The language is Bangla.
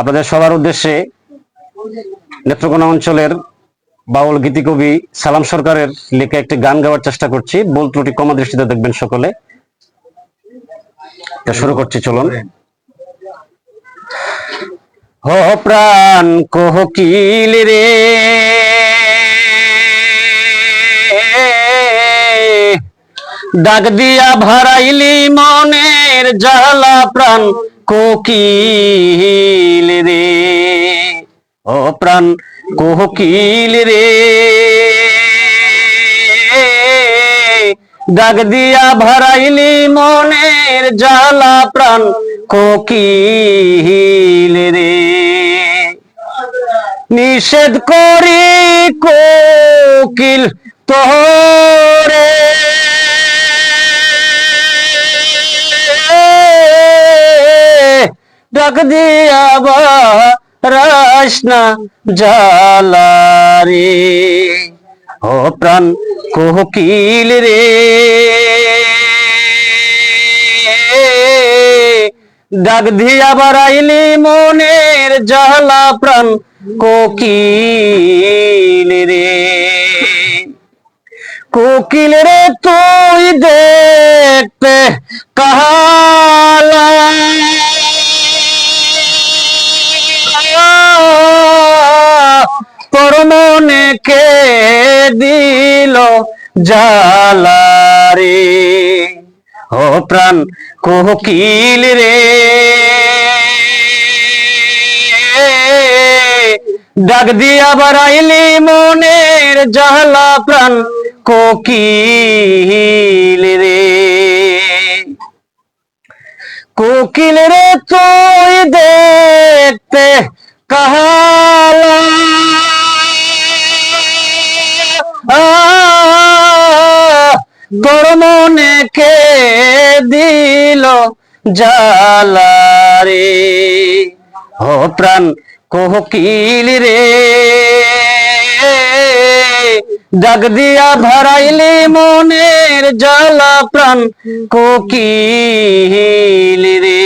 আপনাদের সবার উদ্দেশ্যে নেত্রকোনা অঞ্চলের বাউল গীতিকবি সালাম সরকারের লেখা একটি গান গাওয়ার চেষ্টা করছি। বল ত্রুটি কমা দৃষ্টিতে দেখবেন সকলে। শুরু করছি, চলুন। হ প্রাণ কোহকিল রে? ডাক দিয়া ভারাইলি মনের জ্বালা প্রাণ কোকিল রে। ও প্রাণ কোকিল রে। ডাক দিয়া ভারাইলি মনের জ্বালা প্রাণ কোকিল রে। নিষেধ করি কোকিল তোরে। ডাক দিয়া জালারে ও প্রাণ, কোকিল রে। ডাক দিয়া বাড়াইলি মনের জ্বালা প্রাণ, কোকিল রে। কোকিল রে, তুই দেখতে তোর মনে কে দিল জালারে ও প্রাণ কোকিল রে। ডাক দিয়া বাড়াইলি মনের জালা প্রাণ কোকিল রে। কোকিল রে, তুই দেখতে কাহালা তোর মনে কে দিল জালারে ও প্রাণ কোকিল রে। জাগ দিয়া ভরাইলি মনের জ্বালা প্রাণ কোকিল রে।